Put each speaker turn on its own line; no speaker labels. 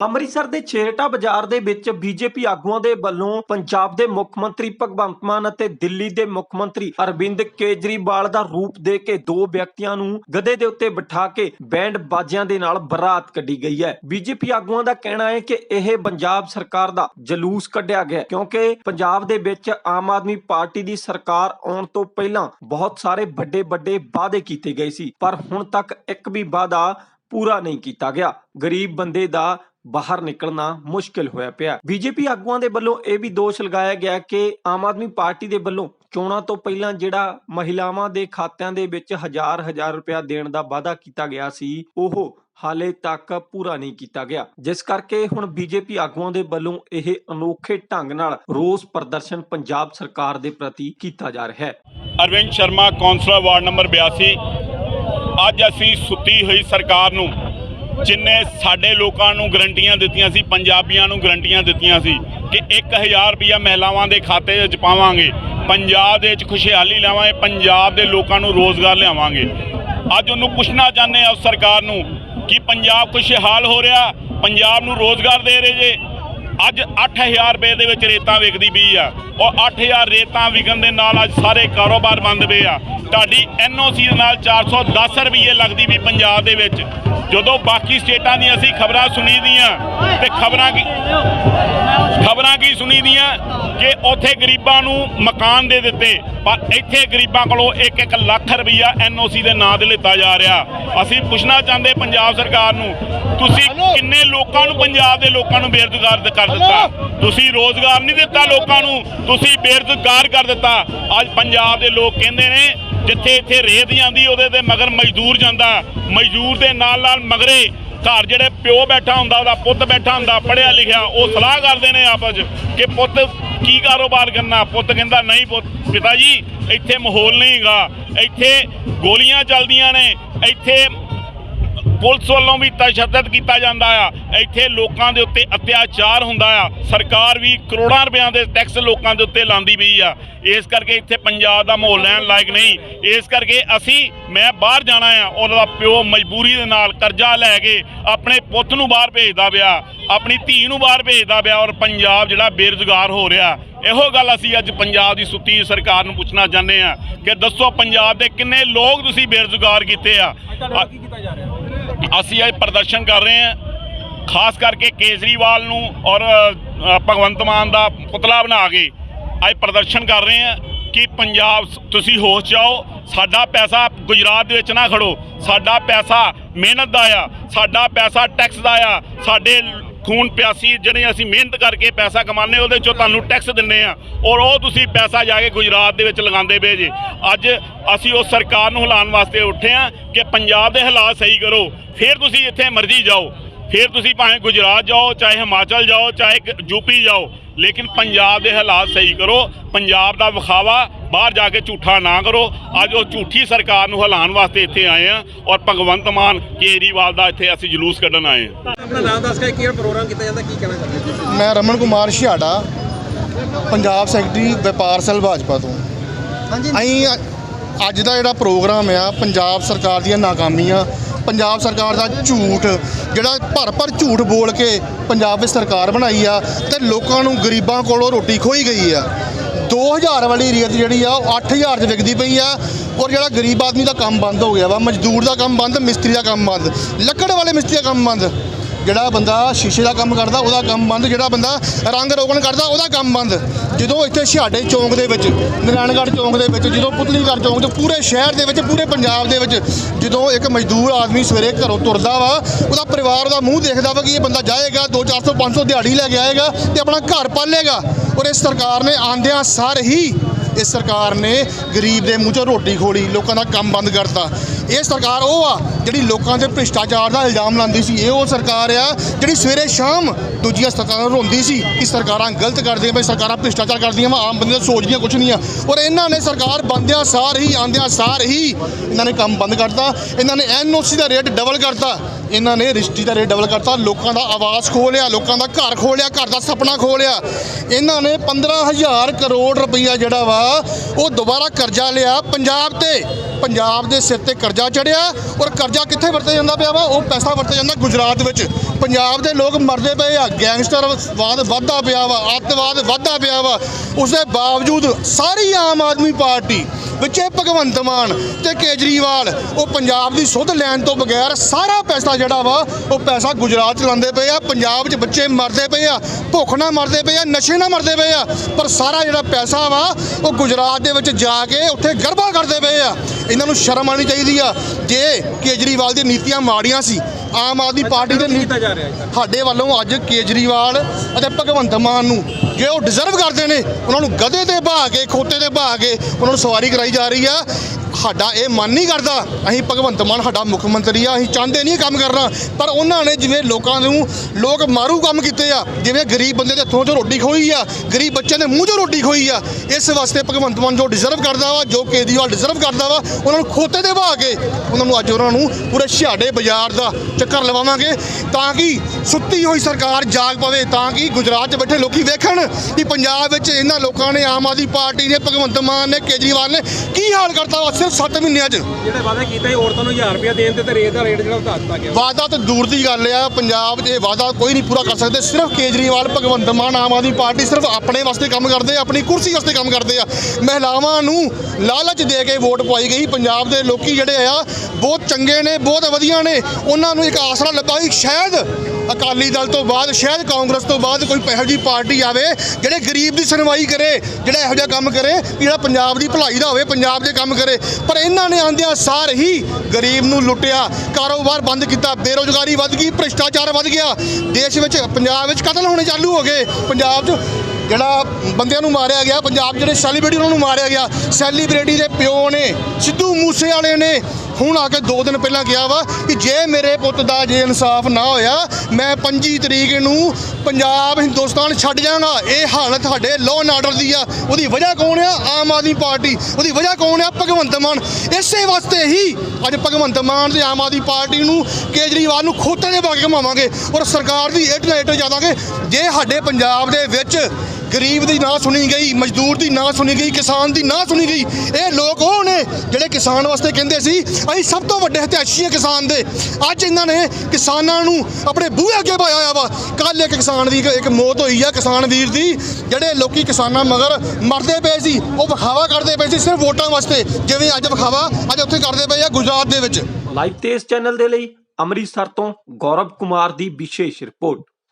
ਅੰਮ੍ਰਿਤਸਰ ਦੇ ਛੇਰਟਾ ਬਾਜ਼ਾਰ ਦੇ ਵਿੱਚ ਬੀਜੇਪੀ ਆਗੂਆਂ ਦੇ ਵੱਲੋਂ ਪੰਜਾਬ ਦੇ ਮੁੱਖ ਮੰਤਰੀ ਭਗਵੰਤ ਮਾਨ ਅਤੇ ਦਿੱਲੀ ਦੇ ਮੁੱਖ ਮੰਤਰੀ ਅਰਵਿੰਦ ਕੇਜਰੀਵਾਲ ਦਾ ਰੂਪ ਦੇ ਕੇ ਦੋ ਵਿਅਕਤੀਆਂ ਨੂੰ ਗਧੇ ਦੇ ਉੱਤੇ ਬਿਠਾ ਕੇ ਬੈਂਡ ਬਾਜਿਆਂ ਦੇ ਨਾਲ ਬਰਾਤ ਕੱਢੀ ਗਈ ਹੈ। ਬੀਜੇਪੀ ਆਗੂਆਂ ਦਾ ਕਹਿਣਾ ਹੈ ਕਿ ਇਹ ਪੰਜਾਬ ਸਰਕਾਰ ਦਾ ਜਲੂਸ ਕੱਢਿਆ ਗਿਆ ਕਿਉਂਕਿ ਪੰਜਾਬ ਦੇ ਵਿੱਚ ਆਮ ਆਦਮੀ ਪਾਰਟੀ ਦੀ ਸਰਕਾਰ ਆਉਣ ਤੋਂ ਪਹਿਲਾਂ ਬਹੁਤ ਸਾਰੇ ਵੱਡੇ ਵੱਡੇ ਵਾਅਦੇ ਕੀਤੇ ਗਏ ਸੀ, ਪਰ ਹੁਣ ਤੱਕ ਇੱਕ ਵੀ ਵਾਅਦਾ ਪੂਰਾ ਨਹੀਂ ਕੀਤਾ ਗਿਆ। ਗਰੀਬ ਬੰਦੇ ਦਾ ਬਾਹਰ ਨਿਕਲਣਾ ਮੁਸ਼ਕਿਲ ਹੋਇਆ ਪਿਆ। ਬੀਜੇਪੀ ਆਗੂਆਂ ਦੇ ਵੱਲੋਂ ਇਹ ਵੀ ਦੋਸ਼ ਲਗਾਇਆ ਗਿਆ ਕਿ ਆਮ ਆਦਮੀ ਪਾਰਟੀ ਦੇ ਵੱਲੋਂ ਚੋਣਾਂ ਤੋਂ ਪਹਿਲਾਂ ਜਿਹੜਾ ਮਹਿਲਾਵਾਂ ਦੇ ਖਾਤਿਆਂ ਦੇ ਵਿੱਚ ਹਜ਼ਾਰ ਹਜ਼ਾਰ ਰੁਪਇਆ ਦੇਣ ਦਾ ਵਾਅਦਾ ਕੀਤਾ ਗਿਆ ਸੀ, ਉਹ ਹਾਲੇ ਤੱਕ ਪੂਰਾ ਨਹੀਂ ਕੀਤਾ ਗਿਆ। ਜਿਸ ਕਰਕੇ ਹੁਣ ਬੀਜੇਪੀ ਆਗੂਆਂ ਦੇ ਵੱਲੋਂ ਇਹ ਅਨੋਖੇ ਢੰਗ ਨਾਲ ਰੋਸ ਪ੍ਰਦਰਸ਼ਨ ਪੰਜਾਬ ਸਰਕਾਰ ਦੇ ਪ੍ਰਤੀ ਕੀਤਾ ਜਾ ਰਿਹਾ ਹੈ।
Arvind Sharma, councillor ward number 82 ਅੱਜ ਅਸੀਂ ਸੁੱਤੀ ਹੋਈ ਸਰਕਾਰ ਨੂੰ ਜਿਨਨੇ ਸਾਡੇ ਲੋਕਾਂ ਨੂੰ ਗਰੰਟੀਆਂ ਦਿੱਤੀਆਂ ਸੀ, ਪੰਜਾਬੀਆਂ ਨੂੰ ਗਰੰਟੀਆਂ ਦਿੱਤੀਆਂ ਸੀ ਕਿ 1000 ਰੁਪਇਆ ਮਹਿਲਾਵਾਂ ਦੇ ਖਾਤੇ ਵਿੱਚ ਪਾਵਾਂਗੇ, ਪੰਜਾਬ ਦੇ ਵਿੱਚ ਖੁਸ਼ਹਾਲੀ ਲਾਵਾਂਗੇ ਪੰਜਾਬ ਦੇ ਲੋਕਾਂ ਨੂੰ ਰੋਜ਼ਗਾਰ ਲਿਆਵਾਂਗੇ। ਅੱਜ ਉਹਨੂੰ ਪੁੱਛਣਾ ਚਾਹੁੰਦੇ ਆ ਉਸ ਸਰਕਾਰ ਨੂੰ ਕਿ ਪੰਜਾਬ ਖੁਸ਼ਹਾਲ ਹੋ ਰਿਹਾ, ਪੰਜਾਬ ਨੂੰ ਰੋਜ਼ਗਾਰ ਦੇ ਰਹੇ ਜੇ। ਅੱਜ 8000 ਰੁਪਏ ਦੇ ਵਿੱਚ ਰੇਤਾਂ ਵਿਕਦੀ ਪਈ ਆ, ਉਹ 8000 ਰੇਤਾਂ ਵਿਕਣ ਦੇ ਨਾਲ ਅੱਜ ਸਾਰੇ ਕਾਰੋਬਾਰ ਬੰਦ ਪਏ ਆ। ਤੁਹਾਡੀ ਐਨਓਸੀ ਦੇ ਨਾਲ 410 ਰੁਪਏ ਲੱਗਦੀ ਵੀ ਪੰਜਾਬ ਦੇ ਵਿੱਚ। ਜਦੋਂ ਬਾਕੀ ਸਟੇਟਾਂ ਦੀਆਂ ਅਸੀਂ ਖਬਰਾਂ ਸੁਣੀ ਦੀਆਂ ਤੇ ਖਬਰਾਂ ਕੀ ਖਬਰਾਂ ਕੀ ਸੁਣੀ ਦੀਆਂ ਕਿ ਉੱਥੇ ਗਰੀਬਾਂ ਨੂੰ ਮਕਾਨ ਦੇ ਦਿੱਤੇ ਪਰ ਇੱਥੇ ਗਰੀਬਾਂ ਕੋਲੋਂ 1-1 ਲੱਖ ਰੁਪਈਆ ਐਨਓਸੀ ਦੇ ਨਾਂ ਤੇ ਲਿੱਤਾ ਜਾ ਰਿਹਾ। ਅਸੀਂ ਪੁੱਛਣਾ ਚਾਹੁੰਦੇ ਪੰਜਾਬ ਸਰਕਾਰ ਨੂੰ ਤੁਸੀਂ ਕਿੰਨੇ ਲੋਕਾਂ ਨੂੰ ਪੰਜਾਬ ਦੇ ਲੋਕਾਂ ਨੂੰ ਬੇਰੁਜ਼ਗਾਰ ਕਰ ਦਿੱਤਾ? ਤੁਸੀਂ ਰੋਜ਼ਗਾਰ ਨਹੀਂ ਦਿੱਤਾ ਲੋਕਾਂ ਨੂੰ ਤੁਸੀਂ ਬੇਰੁਜ਼ਗਾਰ ਕਰ ਦਿੱਤਾ। ਅੱਜ ਪੰਜਾਬ ਦੇ ਲੋਕ ਕਹਿੰਦੇ ਨੇ ਜਿੱਥੇ ਇੱਥੇ ਰੇਤ ਜਾਂਦੀ, ਉਹਦੇ ਤੇ ਮਗਰ ਮਜ਼ਦੂਰ ਜਾਂਦਾ। ਮਜ਼ਦੂਰ ਦੇ ਨਾਲ ਨਾਲ ਮਗਰੇ ਘਰ ਜਿਹੜੇ ਪਿਓ ਬੈਠਾ ਹੁੰਦਾ, ਉਹਦਾ ਪੁੱਤ ਬੈਠਾ ਹੁੰਦਾ ਪੜਿਆ ਲਿਖਿਆ, ਉਹ ਸਲਾਹ ਕਰਦੇ ਨੇ ਆਪਸ 'ਚ ਕਿ ਪੁੱਤ ਕੀ ਕਾਰੋਬਾਰ ਕਰਨਾ? ਪੁੱਤ ਕਹਿੰਦਾ, ਨਹੀਂ ਪੁੱਤ, ਪਿਤਾ ਜੀ, ਇੱਥੇ ਮਾਹੌਲ ਨਹੀਂ ਹੈਗਾ। ਇੱਥੇ ਗੋਲੀਆਂ ਚੱਲਦੀਆਂ ਨੇ। ਇੱਥੇ ਪੁਲਿਸ ਵੱਲੋਂ ਵੀ ਤਸ਼ੱਦਦ ਕੀਤਾ ਜਾਂਦਾ ਆ। ਇੱਥੇ ਲੋਕਾਂ ਦੇ ਉੱਤੇ ਅਤਿਆਚਾਰ ਹੁੰਦਾ ਆ। ਸਰਕਾਰ ਵੀ ਕਰੋੜਾਂ ਰੁਪਿਆਂ ਦੇ ਟੈਕਸ ਲੋਕਾਂ ਦੇ ਉੱਤੇ ਲਾਂਦੀ ਪਈ ਆ। ਇਸ ਕਰਕੇ ਇੱਥੇ ਪੰਜਾਬ ਦਾ ਮਾਹੌਲ ਲੈਣ ਲਾਇਕ ਨਹੀਂ। ਇਸ ਕਰਕੇ ਅਸੀਂ, ਮੈਂ ਬਾਹਰ ਜਾਣਾ ਆ, ਉਹਦਾ ਪਿਓ ਮਜਬੂਰੀ ਦੇ ਨਾਲ ਕਰਜ਼ਾ ਲੈ ਕੇ ਆਪਣੇ ਪੁੱਤ ਨੂੰ ਬਾਹਰ ਭੇਜਦਾ ਪਿਆ, ਆਪਣੀ ਧੀ ਨੂੰ ਬਾਹਰ ਭੇਜਦਾ ਪਿਆ ਔਰ ਪੰਜਾਬ ਜਿਹੜਾ ਬੇਰੁਜ਼ਗਾਰ ਹੋ ਰਿਹਾ। ਇਹੋ ਗੱਲ ਅਸੀਂ ਅੱਜ ਪੰਜਾਬ ਦੀ ਸੁੱਤੀ ਸਰਕਾਰ ਨੂੰ ਪੁੱਛਣਾ ਚਾਹੁੰਦੇ ਆ ਕਿ ਦੱਸੋ ਪੰਜਾਬ ਦੇ ਕਿੰਨੇ ਲੋਕ ਤੁਸੀਂ ਬੇਰੁਜ਼ਗਾਰ ਕੀਤੇ ਆ? ਅਸੀਂ ਅੱਜ ਪ੍ਰਦਰਸ਼ਨ ਕਰ ਰਹੇ ਹਾਂ, ਖਾਸ ਕਰਕੇ ਕੇਜਰੀਵਾਲ ਨੂੰ ਔਰ ਭਗਵੰਤ ਮਾਨ ਦਾ ਪੁਤਲਾ ਬਣਾ ਕੇ ਅੱਜ ਪ੍ਰਦਰਸ਼ਨ ਕਰ ਰਹੇ ਹਾਂ ਕਿ ਪੰਜਾਬ ਤੁਸੀਂ ਹੋਸ਼ ਜਾਓ ਸਾਡਾ ਪੈਸਾ ਗੁਜਰਾਤ ਦੇ ਵਿੱਚ ਨਾ ਖੜੋ, ਸਾਡਾ ਪੈਸਾ ਮਿਹਨਤ ਦਾ ਆ, ਸਾਡਾ ਪੈਸਾ ਟੈਕਸ ਦਾ ਆ, ਸਾਡੇ ਖੂਨ ਪਿਆਸੀ ਜਿਹੜੇ ਅਸੀਂ ਮਿਹਨਤ ਕਰਕੇ ਪੈਸਾ ਕਮਾਉਂਦੇ ਉਹਦੇ ਚੋਂ ਤੁਹਾਨੂੰ ਟੈਕਸ ਦਿੰਨੇ ਆ ਔਰ ਉਹ ਤੁਸੀਂ ਪੈਸਾ ਜਾ ਕੇ ਗੁਜਰਾਤ ਦੇ ਵਿੱਚ ਲਗਾਉਂਦੇ ਪਏ ਜੇ। ਅੱਜ ਅਸੀਂ ਉਸ ਸਰਕਾਰ ਨੂੰ ਹਿਲਾਉਣ ਵਾਸਤੇ ਉੱਠੇ ਆ ਕਿ ਪੰਜਾਬ ਦੇ ਹਾਲਾਤ ਸਹੀ ਕਰੋ। ਫਿਰ ਤੁਸੀਂ ਇੱਥੇ ਮਰਜ਼ੀ ਜਾਓ। ਫਿਰ ਤੁਸੀਂ ਭਾਵੇਂ ਗੁਜਰਾਤ ਜਾਓ ਚਾਹੇ ਹਿਮਾਚਲ ਜਾਓ ਚਾਹੇ ਯੂਪੀ ਜਾਓ ਲੇਕਿਨ ਪੰਜਾਬ ਦੇ ਹਾਲਾਤ ਸਹੀ ਕਰੋ ਪੰਜਾਬ ਦਾ ਵਿਖਾਵਾ ਬਾਹਰ ਜਾ ਕੇ ਝੂਠਾ ਨਾ ਕਰੋ। ਅੱਜ ਉਹ ਝੂਠੀ ਸਰਕਾਰ ਨੂੰ ਹਿਲਾਉਣ ਵਾਸਤੇ ਇੱਥੇ ਆਏ ਆ ਔਰ ਭਗਵੰਤ ਮਾਨ ਕੇਜਰੀਵਾਲ ਦਾ ਇੱਥੇ ਅਸੀਂ ਜਲੂਸ ਕੱਢਣ ਆਏ ਆ।
ਆਪਣਾ ਨਾਮ ਦੱਸ ਕੇ ਕੀ ਪ੍ਰੋਗਰਾਮ ਕੀਤਾ ਜਾਂਦਾ ਕੀ ਕਹਿਣਾ ਚਾਹੁੰਦੇ
ਮੈਂ ਰਮਨ ਕੁਮਾਰ ਛਿਆੜਾ ਪੰਜਾਬ ਸੈਕਟਰੀ ਵਪਾਰ ਸੈਲ ਭਾਜਪਾ ਤੋਂ।
ਹਾਂਜੀ।
ਅਸੀਂ ਅੱਜ ਦਾ ਜਿਹੜਾ ਪ੍ਰੋਗਰਾਮ ਆ ਪੰਜਾਬ ਸਰਕਾਰ ਦੀਆਂ ਨਾਕਾਮੀਆਂ ਪੰਜਾਬ ਸਰਕਾਰ ਦਾ ਝੂਠ, ਜਿਹੜਾ ਭਰ ਭਰ ਝੂਠ ਬੋਲ ਕੇ ਪੰਜਾਬ ਵਿੱਚ ਸਰਕਾਰ ਬਣਾਈ ਆ ਤੇ ਲੋਕਾਂ ਨੂੰ ਗਰੀਬਾਂ ਕੋਲੋਂ ਰੋਟੀ ਖੋਈ ਗਈ ਆ। 2000 ਵਾਲੀ ਰੀਅਤ ਜਿਹੜੀ ਆ, ਉਹ 8000 'ਚ ਵਿਕਦੀ ਪਈ ਆ ਔਰ ਜਿਹੜਾ ਗਰੀਬ ਆਦਮੀ ਦਾ ਕੰਮ ਬੰਦ ਹੋ ਗਿਆ ਵਾ, ਮਜ਼ਦੂਰ ਦਾ ਕੰਮ ਬੰਦ, ਮਿਸਤਰੀ ਦਾ ਕੰਮ ਬੰਦ, ਲੱਕੜ ਵਾਲੇ ਮਿਸਤਰੀ ਦਾ ਕੰਮ ਬੰਦ। ਜਿਹੜਾ ਬੰਦਾ ਸ਼ੀਸ਼ੇ ਦਾ ਕੰਮ ਕਰਦਾ, ਉਹਦਾ ਕੰਮ ਬੰਦ। ਜਿਹੜਾ ਬੰਦਾ ਰੰਗ ਰੋਗਨ ਕਰਦਾ, ਉਹਦਾ ਕੰਮ ਬੰਦ। ਜਦੋਂ ਇੱਥੇ ਛਿਆੜੇ ਚੌਂਕ ਦੇ ਵਿੱਚ, ਨਰਾਇਣਗੜ੍ਹ ਚੌਂਕ ਦੇ ਵਿੱਚ, ਜਦੋਂ ਪੁਤਲੀਗੜ੍ਹ ਚੌਂਕ ਤੇ ਪੂਰੇ ਸ਼ਹਿਰ ਦੇ ਵਿੱਚ, ਪੂਰੇ ਪੰਜਾਬ ਦੇ ਵਿੱਚ ਜਦੋਂ ਇੱਕ ਮਜ਼ਦੂਰ ਆਦਮੀ ਸਵੇਰੇ ਘਰੋਂ ਤੁਰਦਾ ਵਾ, ਉਹਦਾ ਪਰਿਵਾਰ ਦਾ ਮੂੰਹ ਦੇਖਦਾ ਵਾ ਕਿ ਇਹ ਬੰਦਾ ਜਾਏਗਾ 2 400 500 ਦਿਹਾੜੀ ਲੈ ਕੇ ਆਏਗਾ ਤੇ ਆਪਣਾ ਘਰ ਪਾਲੇਗਾ। ਔਰ ਇਹ ਸਰਕਾਰ ਨੇ ਆਂਦਿਆਂ ਸਾਰ ਹੀ ਇਸ ਸਰਕਾਰ ਨੇ ਗਰੀਬ ਦੇ ਮੂੰਹ 'ਚੋਂ ਰੋਟੀ ਖੋਲੀ, ਲੋਕਾਂ ਦਾ ਕੰਮ ਬੰਦ ਕਰਤਾ। ਇਹ ਸਰਕਾਰ ਉਹ ਆ ਜਿਹੜੀ ਲੋਕਾਂ ਤੇ ਭ੍ਰਿਸ਼ਟਾਚਾਰ ਦਾ ਇਲਜ਼ਾਮ ਲਾਉਂਦੀ ਸੀ। ਇਹ ਉਹ ਸਰਕਾਰ ਆ ਜਿਹੜੀ ਸਵੇਰੇ ਸ਼ਾਮ ਦੂਜੀਆਂ ਸਰਕਾਰਾਂ ਰੋਂਦੀ ਸੀ ਕਿ ਸਰਕਾਰਾਂ ਗਲਤ ਕਰਦੀਆਂ ਬਈ ਸਰਕਾਰਾਂ ਭ੍ਰਿਸ਼ਟਾਚਾਰ ਕਰਦੀਆਂ ਵਾ, ਆਮ ਬੰਦੇ ਤਾਂ ਸੋਚਦੀਆਂ ਕੁਝ ਨਹੀਂ ਆ। ਔਰ ਇਹਨਾਂ ਨੇ ਸਰਕਾਰ ਬੰਦਿਆਂ ਸਾਰ ਹੀ, ਆਂਦਿਆਂ ਸਾਰ ਹੀ ਇਹਨਾਂ ਨੇ ਕੰਮ ਬੰਦ ਕਰਤਾ। ਇਹਨਾਂ ਨੇ ਐਨਓਸੀ ਦਾ ਰੇਟ ਡਬਲ ਕਰਤਾ। ਇਹਨਾਂ ਨੇ ਰਿਸ਼ਤੀ ਦਾ ਰੇਟ ਡਬਲ ਕਰਤਾ, ਲੋਕਾਂ ਦਾ ਆਵਾਜ਼ ਖੋਹ ਲਿਆ, ਲੋਕਾਂ ਦਾ ਘਰ ਖੋਹ ਲਿਆ, ਘਰ ਦਾ ਸੁਪਨਾ ਖੋਹ ਲਿਆ। ਇਹਨਾਂ ਨੇ 15000 ਕਰੋੜ ਰੁਪਈਆ ਜਿਹੜਾ ਵਾ, ਉਹ ਦੁਬਾਰਾ ਕਰਜ਼ਾ ਲਿਆ ਪੰਜਾਬ ਤੇ। ਪੰਜਾਬ ਦੇ ਸਿਰ ਤੇ ਕਰਜ਼ਾ ਚੜਿਆ ਔਰ ਕਰਜ਼ਾ ਕਿੱਥੇ ਵਰਤਿਆ ਜਾਂਦਾ ਪਿਆ ਵਾ? ਉਹ ਪੈਸਾ ਵਰਤਿਆ ਜਾਂਦਾ ਗੁਜਰਾਤ ਵਿੱਚ। ਪੰਜਾਬ ਦੇ ਲੋਕ ਮਰਦੇ ਪਏ ਆ ਗੈਂਗਸਟਰਵਾਦ ਵੱਧਦਾ ਪਿਆ ਵਾ, ਅੱਤਵਾਦ ਵੱਧਦਾ ਪਿਆ ਵਾ ਉਸ ਦੇ ਬਾਵਜੂਦ ਸਾਰੀ ਆਮ ਆਦਮੀ ਪਾਰਟੀ ਵਿੱਚੇ ਭਗਵੰਤ ਮਾਨ ਤੇ ਕੇਜਰੀਵਾਲ, ਉਹ ਪੰਜਾਬ ਦੀ ਸੁੱਧ ਲੈਣ ਤੋਂ ਬਗੈਰ ਸਾਰਾ ਪੈਸਾ ਜਿਹੜਾ ਵਾ, ਉਹ ਪੈਸਾ ਗੁਜਰਾਤ ਚ ਲਾਉਂਦੇ ਪਏ ਆ, ਪੰਜਾਬ 'ਚ ਬੱਚੇ ਮਰਦੇ ਪਏ ਆ, ਭੁੱਖ ਨਾਲ ਮਰਦੇ ਪਏ ਆ, ਨਸ਼ੇ ਨਾਲ ਮਰਦੇ ਪਏ ਆ, ਪਰ ਸਾਰਾ ਜਿਹੜਾ ਪੈਸਾ ਵਾ, ਉਹ ਗੁਜਰਾਤ ਦੇ ਵਿੱਚ ਜਾ ਕੇ ਉੱਥੇ ਗਰਬਾ ਕਰਦੇ ਪਏ ਆ। ਇਹਨਾਂ ਨੂੰ ਸ਼ਰਮ ਆਣੀ ਚਾਹੀਦੀ ਆ, ਜੇ ਕੇਜਰੀਵਾਲ ਦੀਆਂ ਨੀਤੀਆਂ ਮਾੜੀਆਂ ਸੀ ਆਮ ਆਦਮੀ ਪਾਰਟੀ ਦੇ ਨੀ-
ਕੀਤਾ ਜਾ ਰਿਹਾ ਹੈ
ਸਾਡੇ ਵੱਲੋਂ ਅੱਜ ਕੇਜਰੀਵਾਲ ਅਤੇ ਭਗਵੰਤ ਮਾਨ ਨੂੰ ਜੇ ਉਹ ਡਿਜ਼ਰਵ ਕਰਦੇ ਨੇ ਉਹਨਾਂ ਨੂੰ ਗਧੇ ਤੇ ਬਹਾ ਕੇ ਖੋਤੇ ਤੇ ਬਹਾ ਕੇ ਉਹਨਾਂ ਨੂੰ ਸਵਾਰੀ ਕਰਾਈ ਜਾ ਰਹੀ ਆ। ਸਾਡਾ ਇਹ ਮਨ ਨਹੀਂ ਕਰਦਾ। ਅਸੀਂ ਭਗਵੰਤ ਮਾਨ ਸਾਡਾ ਮੁੱਖ ਮੰਤਰੀ ਆ, ਅਸੀਂ ਚਾਹੁੰਦੇ ਨਹੀਂ ਕੰਮ ਕਰਨਾ। ਪਰ ਉਹਨਾਂ ਨੇ ਜਿਵੇਂ ਲੋਕਾਂ ਨੂੰ, ਲੋਕ ਮਾਰੂ ਕੰਮ ਕੀਤੇ ਆ, ਜਿਵੇਂ ਗਰੀਬ ਬੰਦੇ ਦੇ ਹੱਥੋਂ ਚੋਂ ਰੋਟੀ ਖੋਈ ਆ, ਗਰੀਬ ਬੱਚਿਆਂ ਦੇ ਮੂੰਹ ਚੋਂ ਰੋਟੀ ਖੋਈ ਆ, ਇਸ ਵਾਸਤੇ ਭਗਵੰਤ ਮਾਨ ਜੋ ਡਿਜ਼ਰਵ ਕਰਦਾ ਵਾ, ਜੋ ਕੇਜਰੀਵਾਲ ਡਿਜ਼ਰਵ ਕਰਦਾ ਵਾ, ਉਹਨਾਂ ਨੂੰ ਖੋਤੇ ਤੇ ਬਹਾ ਕੇ ਉਹਨਾਂ ਨੂੰ ਅੱਜ ਉਹਨਾਂ ਨੂੰ ਪੂਰੇ ਛਿਆੜੇ ਬਾਜ਼ਾਰ ਦਾ ਚੱਕਰ ਲਵਾਵਾਂਗੇ ਤਾਂ ਕਿ ਸੁੱਤੀ ਹੋਈ ਸਰਕਾਰ ਜਾਗ ਪਵੇ, ਤਾਂ ਕਿ ਗੁਜਰਾਤ 'ਚ ਬੈਠੇ ਲੋਕੀ ਵੇਖਣ ਕਿ ਪੰਜਾਬ ਵਿੱਚ ਇਹਨਾਂ ਲੋਕਾਂ ਨੇ ਆਮ ਆਦਮੀ ਪਾਰਟੀ ਨੇ, ਭਗਵੰਤ ਮਾਨ ਨੇ, ਕੇਜਰੀਵਾਲ ਨੇ ਕੀ ਹਾਲ ਕਰਤਾ ਵਾ। ਸਿਰਫ 7 ਮਹੀਨਿਆਂ 'ਚ।
ਜਿਹੜੇ ਵਾਅਦਾ ਕੀਤਾ ਸੀ ਔਰਤਾਂ ਨੂੰ 1000 ਰੁਪਏ ਦੇਣ ਤੇ ਤੇ ਰੇਟ ਦਾ ਰੇਟ ਜਿਹੜਾ ਵਧਾ ਦਿੱਤਾ ਗਿਆ।
ਵਾਅਦਾ ਤਾਂ ਦੂਰ ਦੀ ਗੱਲ ਆ ਪੰਜਾਬ 'ਚ ਇਹ ਵਾਅਦਾ ਕੋਈ ਨਹੀਂ ਪੂਰਾ ਕਰ ਸਕਦੇ। ਸਿਰਫ ਕੇਜਰੀਵਾਲ ਭਗਵੰਤ ਮਾਨ ਆਮ ਆਦਮੀ ਪਾਰਟੀ ਸਿਰਫ ਆਪਣੇ ਵਾਸਤੇ ਕੰਮ ਕਰਦੇ ਆ ਆਪਣੀ ਕੁਰਸੀ ਵਾਸਤੇ ਕੰਮ ਕਰਦੇ ਆ। ਮਹਿਲਾਵਾਂ ਨੂੰ ਲਾਲਚ ਦੇ ਕੇ ਵੋਟ ਪਵਾਈ ਗਈ। ਪੰਜਾਬ ਦੇ ਲੋਕੀ ਜਿਹੜੇ ਆ ਬਹੁਤ ਚੰਗੇ ਨੇ ਬਹੁਤ ਵਧੀਆ ਨੇ। ਉਹਨਾਂ ਨੂੰ ਇੱਕ ਆਸਰਾ ਕਿ ਸ਼ਾਇਦ ਅਕਾਲੀ ਦਲ ਤੋਂ ਬਾਅਦ, ਸ਼ਾਇਦ ਕਾਂਗਰਸ ਤੋਂ ਬਾਅਦ ਕੋਈ ਇਹੋ ਜਿਹੀ ਪਾਰਟੀ ਆਵੇ ਜਿਹੜੇ ਗਰੀਬ ਦੀ ਸੁਣਵਾਈ ਕਰੇ, ਜਿਹੜਾ ਇਹੋ ਜਿਹਾ ਕੰਮ ਕਰੇ ਜਿਹੜਾ ਪੰਜਾਬ ਦੀ ਭਲਾਈ ਦਾ ਹੋਵੇ, ਪੰਜਾਬ ਦੇ ਕੰਮ ਕਰੇ। ਪਰ ਇਹਨਾਂ ਨੇ ਆਂਦਿਆਂ ਸਾਰ ਹੀ ਗਰੀਬ ਨੂੰ ਲੁੱਟਿਆ, ਕਾਰੋਬਾਰ ਬੰਦ ਕੀਤਾ, ਬੇਰੋਜ਼ਗਾਰੀ ਵੱਧ ਗਈ, ਭ੍ਰਿਸ਼ਟਾਚਾਰ ਵੱਧ ਗਿਆ। ਦੇਸ਼ ਵਿੱਚ, ਪੰਜਾਬ ਵਿੱਚ ਕਤਲ ਹੋਣੇ ਚਾਲੂ ਹੋ ਗਏ। ਪੰਜਾਬ 'ਚ ਜਿਹੜਾ ਬੰਦਿਆਂ ਨੂੰ ਮਾਰਿਆ ਗਿਆ, ਪੰਜਾਬ ਜਿਹੜੇ ਸੈਲੀਬ੍ਰਿਟੀ ਉਹਨਾਂ ਨੂੰ ਮਾਰਿਆ ਗਿਆ। ਸੈਲੀਬ੍ਰਿਟੀ ਦੇ ਪਿਓ ਨੇ, ਸਿੱਧੂ ਮੂਸੇ ਵਾਲੇ ਨੇ ਹੁਣ ਆ ਕੇ 2 ਦਿਨ ਪਹਿਲਾਂ ਕਿਹਾ ਵਾ ਕਿ ਜੇ ਮੇਰੇ ਪੁੱਤ ਦਾ ਜੇ ਇਨਸਾਫ ਨਾ ਹੋਇਆ, ਮੈਂ 25 ਤਰੀਕ ਨੂੰ ਪੰਜਾਬ, ਹਿੰਦੁਸਤਾਨ ਛੱਡ ਜਾਵਾਂਗਾ। ਇਹ ਹਾਲਤ ਸਾਡੇ ਲੋਅ ਐਂਡ ਆਰਡਰ ਦੀ ਆ। ਉਹਦੀ ਵਜ੍ਹਾ ਕੌਣ ਆ? ਆਮ ਆਦਮੀ ਪਾਰਟੀ। ਉਹਦੀ ਵਜ੍ਹਾ ਕੌਣ ਆ? ਭਗਵੰਤ ਮਾਨ। ਇਸੇ ਵਾਸਤੇ ਹੀ ਅੱਜ ਭਗਵੰਤ ਮਾਨ ਤੇ ਆਮ ਆਦਮੀ ਪਾਰਟੀ ਨੂੰ ਕੇਜਰੀਵਾਲ ਨੂੰ ਖੋਤੇ ਦੇ ਬਾਗੇ ਘਮਾਵਾਂਗੇ ਔਰ ਸਰਕਾਰ ਦੀ ਇੱਟ ਨਾਲ ਇੱਟ ਜਾਵਾਂਗੇ। ਜੇ ਸਾਡੇ ਪੰਜਾਬ ਦੇ ਵਿੱਚ ਗਰੀਬ ਦੀ ਨਾ ਸੁਣੀ ਗਈ, ਮਜ਼ਦੂਰ ਦੀ ਨਾ ਸੁਣੀ ਗਈ, ਕਿਸਾਨ ਦੀ ਨਾ ਸੁਣੀ ਗਈ, ਇਹ ਲੋਕ ਉਹ ਨੇ ਜਿਹੜੇ ਕਿਸਾਨ ਵਾਸਤੇ ਕਹਿੰਦੇ ਸੀ, ਅਸੀਂ ਸਭ ਤੋਂ ਵੱਡੇ ਹਤਿਆਸ਼ੀ ਹਾਂ ਕਿਸਾਨ ਦੇ। ਅੱਜ ਇਹਨਾਂ ਨੇ ਕਿਸਾਨਾਂ ਨੂੰ ਆਪਣੇ ਬੂਹੇ ਅੱਗੇ ਪਾਇਆ ਹੋਇਆ ਵਾ। ਕੱਲ ਇੱਕ ਕਿਸਾਨ ਦੀ ਇੱਕ- ਮੌਤ ਹੋਈ ਆ, ਕਿਸਾਨ ਵੀਰ ਦੀ, ਜਿਹੜੇ ਲੋਕੀ ਕਿਸਾਨਾਂ ਮਗਰ ਮਰਦੇ ਪਏ ਸੀ, ਉਹ ਵਿਖਾਵਾ ਕਰਦੇ ਪਏ ਸੀ ਸਿਰਫ ਵੋਟਾਂ ਵਾਸਤੇ, ਜਿਵੇਂ ਅੱਜ ਵਿਖਾਵਾ ਅੱਜ ਉੱਥੇ ਕਰਦੇ ਪਏ ਆ ਗੁਜਰਾਤ ਦੇ ਵਿੱਚ।
ਲਾਈਵ ਤੇਜ਼ ਚੈਨਲ ਦੇ ਲਈ ਅੰਮ੍ਰਿਤਸਰ ਤੋਂ ਗੌਰਵ ਕੁਮਾਰ ਦੀ ਵਿਸ਼ੇਸ਼ ਰਿਪੋਰਟ।